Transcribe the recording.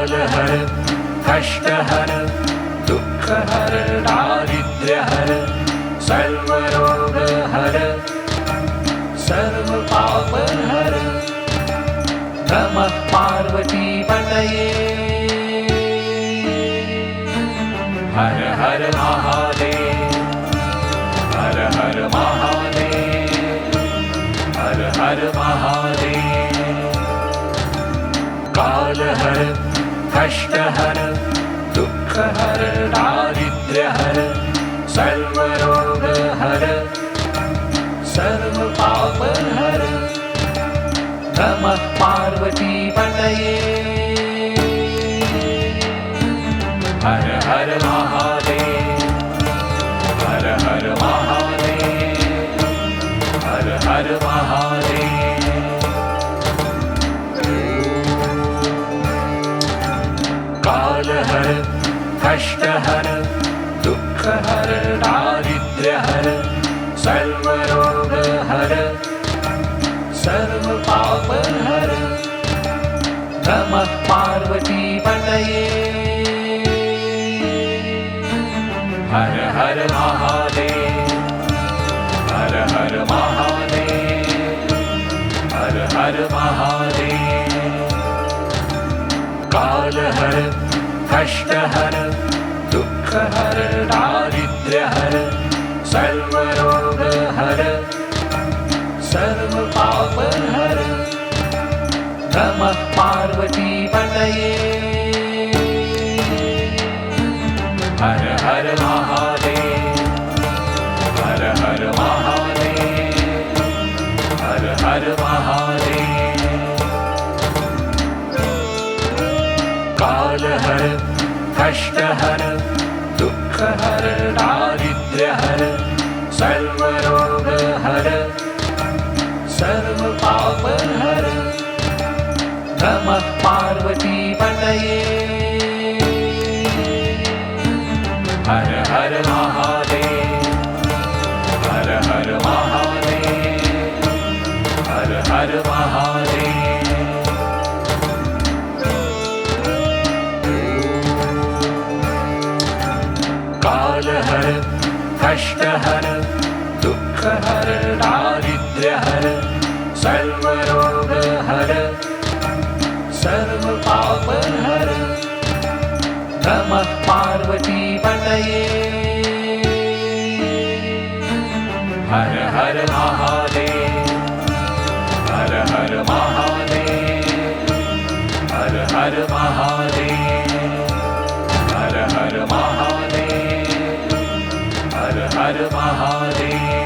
कष्टहर हर दारिद्र्यहर सर्वरोगहर सर्वपापहर नमः पार्वतीपतये हर, सर्व हर महादेव। हर हर महादेव। हर हर महादेव। कालहर कष्टहर, दुःखहर, दारिद्र्यहर, सर्वरोगहर, सर्वपापहर। नमः पार्वतीपतये हर हर महादेव, हर हर महादेव, हर हर महादेव कष्टहर, दुःखहर, दारिद्र्यहर, सर्वरोगहर, सर्वपापहर। नमः पार्वतीपतये हर हर महादेव, हर हर महादेव, हर हर महादेव। कालहर कष्टहर दुःखहर दारिद्र्यहर सर्वरोगहर सर्वपापहर नमः पार्वतीपतये हर हर महादेव। कालहर कष्टहर दुःखहर दारिद्र्यहर सर्वरोगहर सर्वपापहर। नमः पार्वतीपतये हर हर महादेव। हर हर महादेव। हर हर महादेव हर सर्वरोग हर सर्व पाप हर। नम पार्वती पतये। हर हर महादेव, हर हर महादेव, हर हर महादेव, हर हर महादेव, हर हर महादेव।